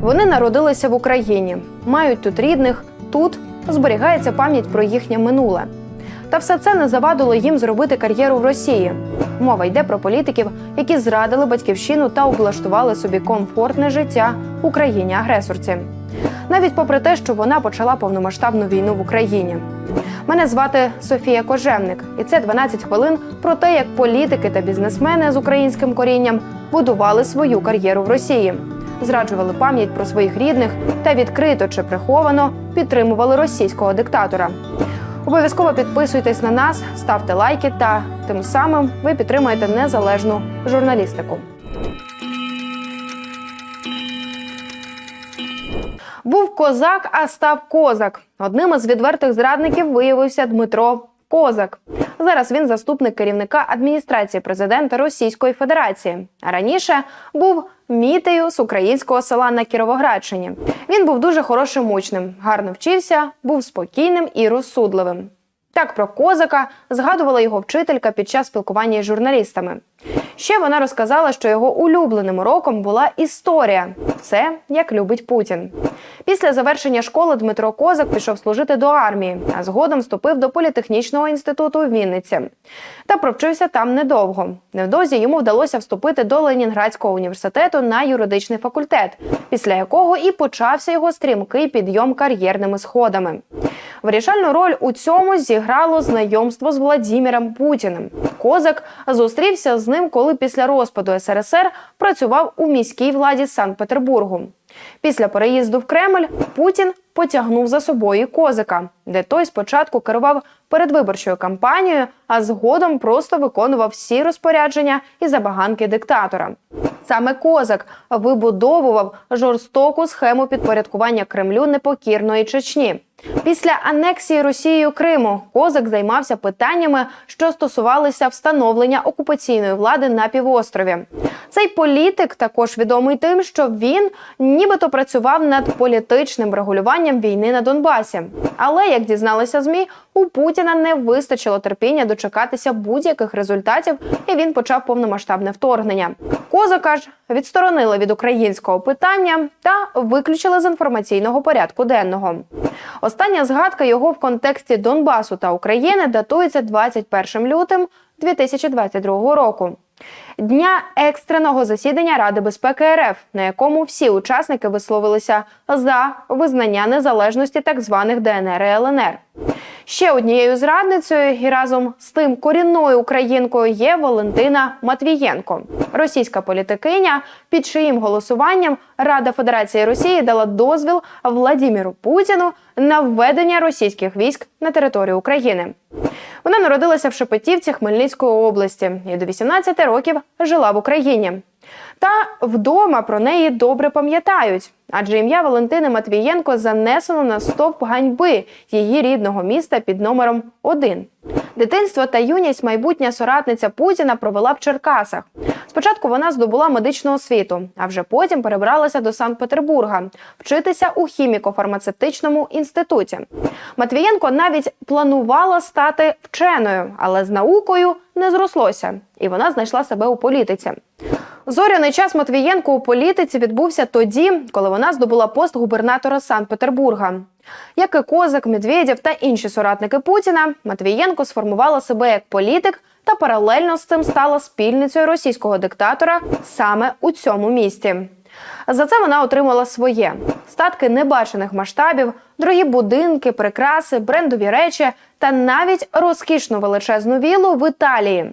Вони народилися в Україні, мають тут рідних, тут зберігається пам'ять про їхнє минуле. Та все це не завадило їм зробити кар'єру в Росії. Мова йде про політиків, які зрадили батьківщину та облаштували собі комфортне життя у країні-агресорці. Навіть попри те, що вона почала повномасштабну війну в Україні. Мене звати Софія Кожевник, і це 12 хвилин про те, як політики та бізнесмени з українським корінням будували свою кар'єру в Росії, зраджували пам'ять про своїх рідних та відкрито чи приховано підтримували російського диктатора. Обов'язково підписуйтесь на нас, ставте лайки та тим самим ви підтримуєте незалежну журналістику. Був козак, а став козак. Одним із відвертих зрадників виявився Дмитро Козак. Зараз він заступник керівника адміністрації президента Російської Федерації. А раніше був мітею з українського села на Кіровоградщині. Він був дуже хорошим учнем, гарно вчився, був спокійним і розсудливим. Так про козака згадувала його вчителька під час спілкування з журналістами. Ще вона розказала, що його улюбленим уроком була історія. Це як любить Путін. Після завершення школи Дмитро Козак пішов служити до армії, а згодом вступив до політехнічного інституту у Вінниці. Та провчився там недовго. Невдовзі йому вдалося вступити до Ленінградського університету на юридичний факультет, після якого і почався його стрімкий підйом кар'єрними сходами. Вирішальну роль у цьому зіграло знайомство з Владіміром Путіним. Козак зустрівся з ним, коли після розпаду СРСР працював у міській владі Санкт-Петербургу. Після переїзду в Кремль Путін потягнув за собою козика, де той спочатку керував передвиборчою кампанією, а згодом просто виконував всі розпорядження і забаганки диктатора. Саме козак вибудовував жорстоку схему підпорядкування Кремлю непокірної Чечні. Після анексії Росією Криму козак займався питаннями, що стосувалися встановлення окупаційної влади на півострові. Цей політик також відомий тим, що він нібито працював над політичним регулюванням війни на Донбасі. Але як дізналися змі, у Путіна не вистачило терпіння дочекатися будь-яких результатів, і він почав повномасштабне вторгнення. Козака ж відсторонили від українського питання та виключили з інформаційного порядку денного. Остання згадка його в контексті Донбасу та України датується 21 лютим 2022 року. Дня екстреного засідання Ради безпеки РФ, на якому всі учасники висловилися за визнання незалежності так званих ДНР і ЛНР. Ще однією зрадницею і разом з тим корінною українкою є Валентина Матвієнко, російська політикиня, під чиїм голосуванням Рада Федерації Росії дала дозвіл Владіміру Путіну на введення російських військ на територію України. Вона народилася в Шепетівці Хмельницької області і до 18 років жила в Україні. Та вдома про неї добре пам'ятають, адже ім'я Валентини Матвієнко занесено на стовп ганьби її рідного міста під номером 1. Дитинство та юність майбутня соратниця Путіна провела в Черкасах. Спочатку вона здобула медичну освіту, а вже потім перебралася до Санкт-Петербурга вчитися у хіміко-фармацевтичному інституті. Матвієнко навіть планувала стати вченою, але з наукою не зрослося, і вона знайшла себе у політиці. Зоряний час Матвієнко у політиці відбувся тоді, коли вона здобула пост губернатора Санкт-Петербурга. Як і Козак, Медведєв та інші соратники Путіна, Матвієнко сформувала себе як політик та паралельно з цим стала спільницею російського диктатора саме у цьому місті. За це вона отримала своє статки небачених масштабів, дорогі будинки, прикраси, брендові речі та навіть розкішну величезну вілу в Італії.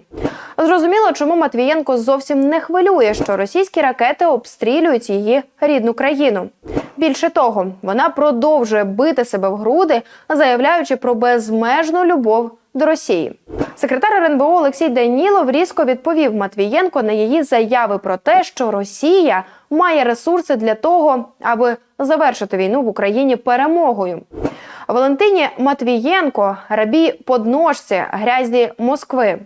Зрозуміло, чому Матвієнко зовсім не хвилює, що російські ракети обстрілюють її рідну країну. Більше того, вона продовжує бити себе в груди, заявляючи про безмежну любов до Росії. Секретар РНБО Олексій Данілов різко відповів Матвієнко на її заяви про те, що Росія має ресурси для того, аби завершити війну в Україні перемогою. Валентині Матвієнко, рабі подножці грязі Москви,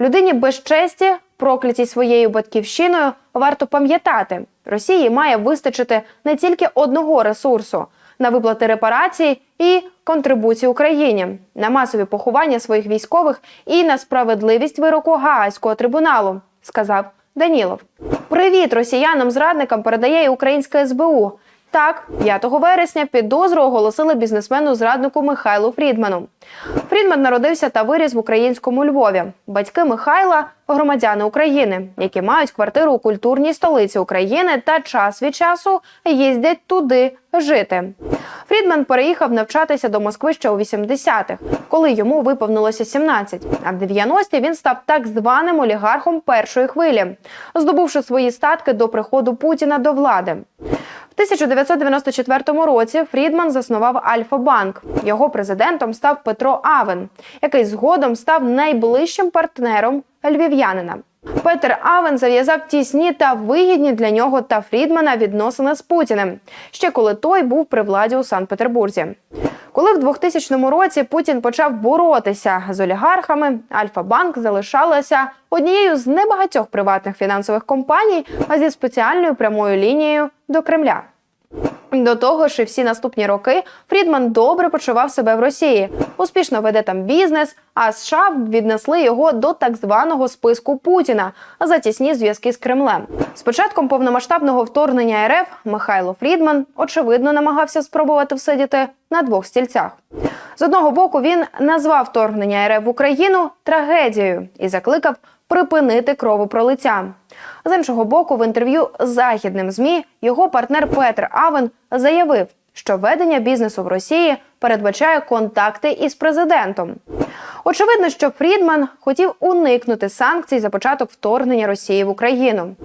людині без честі, проклятій своєю батьківщиною, варто пам'ятати, Росії має вистачити не тільки одного ресурсу на виплати репарацій і контрибуції Україні, на масові поховання своїх військових і на справедливість вироку Гаазького трибуналу, сказав Данілов. Привіт росіянам-зрадникам передає і українська СБУ. Так, 5 вересня підозру оголосили бізнесмену зраднику Михайлу Фрідману. Фрідман народився та виріс в українському Львові. Батьки Михайла громадяни України, які мають квартиру у культурній столиці України та час від часу їздять туди жити. Фрідман переїхав навчатися до Москви ще у 80-х, коли йому виповнилося 17. А в 90-ті він став так званим олігархом першої хвилі, здобувши свої статки до приходу Путіна до влади. В 1994 році Фрідман заснував Альфа-банк. Його президентом став Петро Авен, який згодом став найближчим партнером львів'янина. Петер Авен зав'язав тісні та вигідні для нього та Фрідмана відносини з Путіним, ще коли той був при владі у Санкт-Петербурзі. Коли в 2000 році Путін почав боротися з олігархами, Альфа-банк залишалася однією з небагатьох приватних фінансових компаній, а зі спеціальною прямою лінією до Кремля. До того ж, і всі наступні роки Фрідман добре почував себе в Росії, успішно веде там бізнес. А США віднесли його до так званого списку Путіна за тісні зв'язки з Кремлем. З початком повномасштабного вторгнення РФ Михайло Фрідман очевидно намагався спробувати всидіти на двох стільцях. З одного боку він назвав вторгнення РФ в Україну трагедією і закликав припинити кровопролиття. З іншого боку, в інтерв'ю з західним змі його партнер Петр Авен заявив, що ведення бізнесу в Росії передбачає контакти із президентом. Очевидно, що Фрідман хотів уникнути санкцій за початок вторгнення Росії в Україну.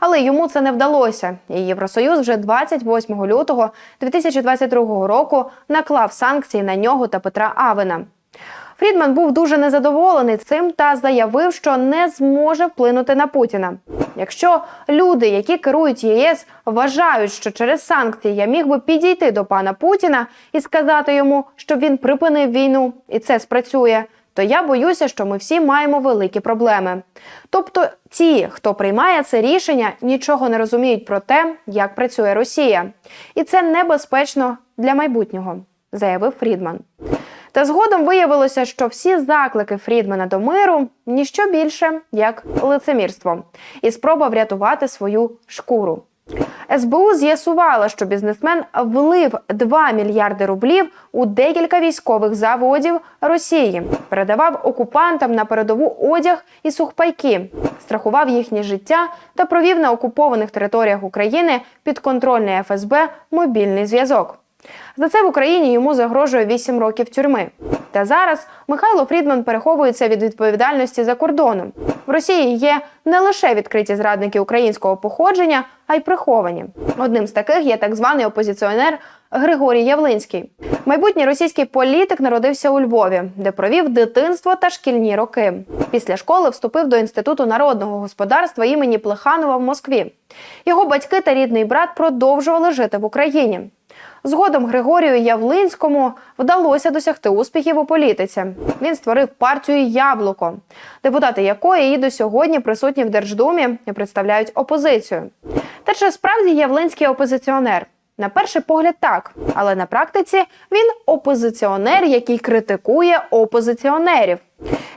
Але йому це не вдалося. І Євросоюз вже 28 лютого 2022 року наклав санкції на нього та Петра Авена. Фрідман був дуже незадоволений цим та заявив, що не зможе вплинути на Путіна. Якщо люди, які керують ЄС, вважають, що через санкції я міг би підійти до пана Путіна і сказати йому, щоб він припинив війну, і це спрацює, то я боюся, що ми всі маємо великі проблеми. Тобто, ті, хто приймає це рішення, нічого не розуміють про те, як працює Росія, і це небезпечно для майбутнього, заявив Фрідман. Та згодом виявилося, що всі заклики Фрідмана до миру ніщо більше як лицемірство і спроба врятувати свою шкуру. СБУ з'ясувала, що бізнесмен влив 2 мільярди рублів у декілька військових заводів Росії, передавав окупантам на передову одяг і сухпайки, страхував їхнє життя та провів на окупованих територіях України підконтрольний ФСБ мобільний зв'язок. За це в Україні йому загрожує 8 років тюрми. Та зараз Михайло Фрідман переховується від відповідальності за кордоном. В Росії є не лише відкриті зрадники українського походження, а й приховані. Одним з таких є так званий опозиціонер Григорій Явлинський. Майбутній російський політик народився у Львові, де провів дитинство та шкільні роки. Після школи вступив до інституту народного господарства імені Плеханова в Москві. Його батьки та рідний брат продовжували жити в Україні. Згодом Григорію Явлинському вдалося досягти успіхів у політиці. Він створив партію Яблуко, депутати якої і до сьогодні присутні в Держдумі і представляють опозицію. Та чи справді Явлинський опозиціонер? На перший погляд, так, але на практиці він опозиціонер, який критикує опозиціонерів.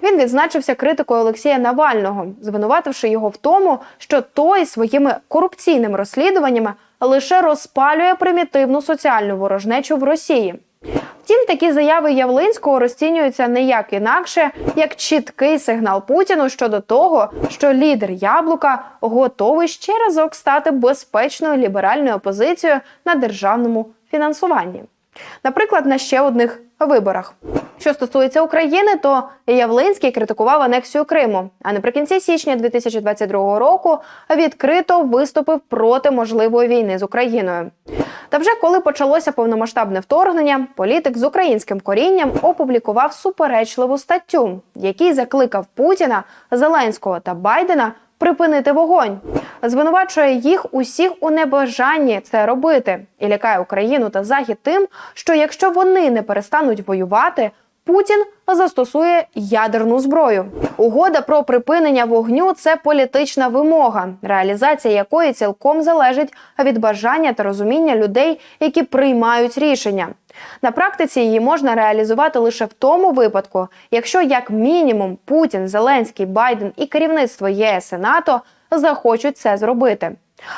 Він відзначився критикою Олексія Навального, звинувативши його в тому, що той своїми корупційними розслідуваннями лише розпалює примітивну соціальну ворожнечу в Росії. Втім, такі заяви Явлинського розцінюються не як інакше, як чіткий сигнал Путіну щодо того, що лідер Яблука готовий ще разок стати безпечною ліберальною опозицією на державному фінансуванні. Наприклад, на ще одних виборах. Що стосується України, то Явлинський критикував анексію Криму. А наприкінці січня 2022 року відкрито виступив проти можливої війни з Україною. Та вже коли почалося повномасштабне вторгнення, політик з українським корінням опублікував суперечливу статтю, в якій закликав Путіна, Зеленського та Байдена припинити вогонь, звинувачує їх усіх у небажанні це робити і лякає Україну та Захід тим, що якщо вони не перестануть воювати. Путін застосує ядерну зброю. Угода про припинення вогню це політична вимога, реалізація якої цілком залежить від бажання та розуміння людей, які приймають рішення. На практиці її можна реалізувати лише в тому випадку, якщо як мінімум Путін, Зеленський, Байден і керівництво ЄС і НАТО захочуть це зробити.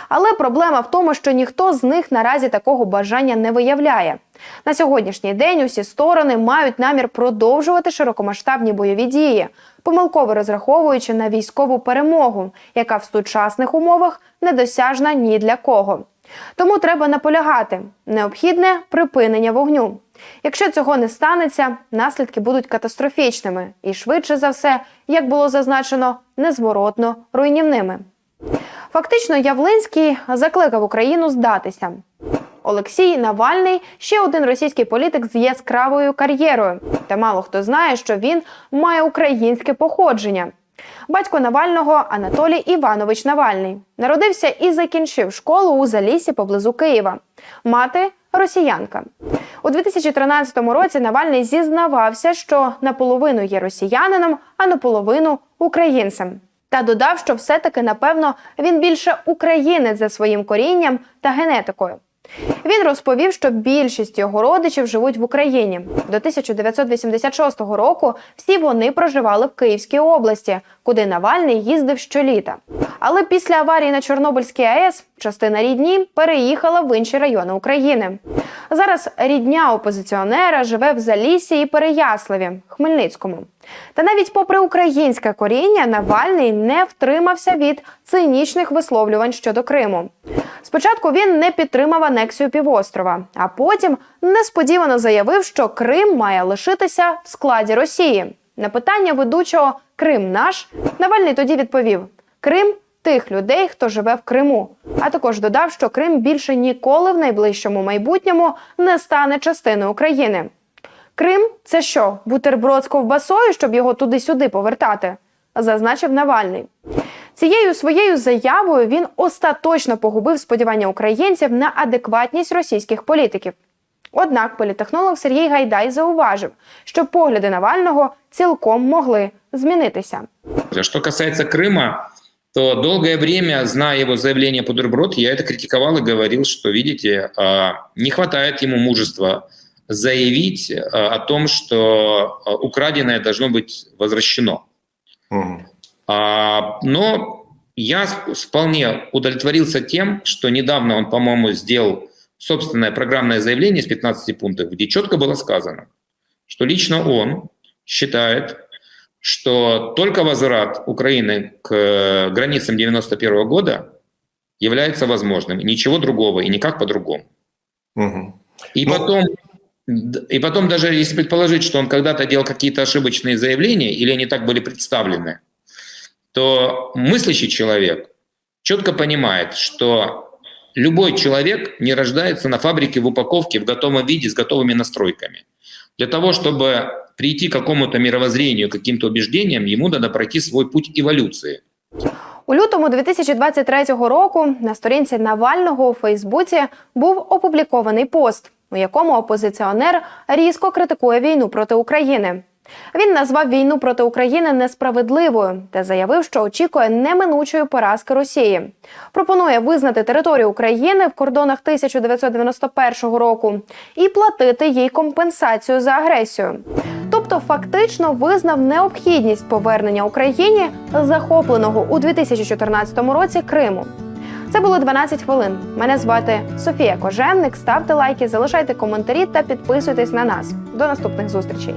Але проблема в тому, що ніхто з них наразі такого бажання не виявляє. На сьогоднішній день усі сторони мають намір продовжувати широкомасштабні бойові дії, помилково розраховуючи на військову перемогу, яка в сучасних умовах недосяжна ні для кого. Тому треба наполягати необхідне припинення вогню. Якщо цього не станеться, наслідки будуть катастрофічними і швидше за все, як було зазначено, незворотно руйнівними. Фактично, Явлинський закликав Україну здатися. Олексій Навальний ще один російський політик з яскравою кар'єрою. Та мало хто знає, що він має українське походження. Батько Навального Анатолій Іванович Навальний народився і закінчив школу у Залісі поблизу Києва. Мати росіянка. У 2013 році Навальний зізнавався, що наполовину є росіянином, а наполовину українцем. Та додав, що все-таки, напевно, він більше українець за своїм корінням та генетикою. Він розповів, що більшість його родичів живуть в Україні. До 1986 року всі вони проживали в Київській області, куди Навальний їздив щоліта. Але після аварії на Чорнобильській АЕС частина рідні переїхала в інші райони України. Зараз рідня опозиціонера живе в Залісі і Переяславі, Хмельницькому. Та навіть попри українське коріння, Навальний не втримався від цинічних висловлювань щодо Криму. Спочатку він не підтримав анексію півострова, а потім несподівано заявив, що Крим має лишитися в складі Росії. На питання ведучого Крим наш Навальний тоді відповів: Крим тих людей, хто живе в Криму. А також додав, що Крим більше ніколи в найближчому майбутньому не стане частиною України. Крим це що, бутерброд з ковбасою, щоб його туди-сюди повертати? зазначив Навальний. Цією своєю заявою він остаточно погубив сподівання українців на адекватність російських політиків. Однак політехнолог Сергій Гайдай зауважив, що погляди Навального цілком могли змінитися. А Что касается Крыма, то долгое время, зная его заявление «Бутерброд», я это критиковал и говорил, что, видите, а, не хватает ему мужества заявить а, о том, что а, украденное должно быть возвращено. Мгм. А, Но я с- вполне удовлетворился тем, что недавно он, по-моему, сделал собственное программное заявление с 15 пунктов, где четко было сказано, что лично он считает, что только возврат Украины к э, границам 91 года является возможным. Ничего другого и никак по-другому. Мгм. И Ну- потом, и потом даже если предположить, что он когда-то делал какие-то ошибочные заявления, или они так были представлены, то мыслящий человек четко понимает, что любой человек не рождается на фабрике в упаковке в готовом виде с готовыми настройками. Для того, чтобы прийти к какому-то мировоззрению, каким-то убеждениям, ему надо пройти свой путь эволюции. У лютому 2023 року на сторінці Навального у Фейсбуці був опублікований пост, у якому опозиціонер різко критикує війну проти України. Він назвав війну проти України несправедливою та заявив, що очікує неминучої поразки Росії. Пропонує визнати територію України в кордонах 1991 року і платити їй компенсацію за агресію. Тобто, фактично визнав необхідність повернення Україні захопленого у 2014 році Криму. Це було 12 хвилин. Мене звати Софія Кожевник. Ставте лайки, залишайте коментарі та підписуйтесь на нас. До наступних зустрічей.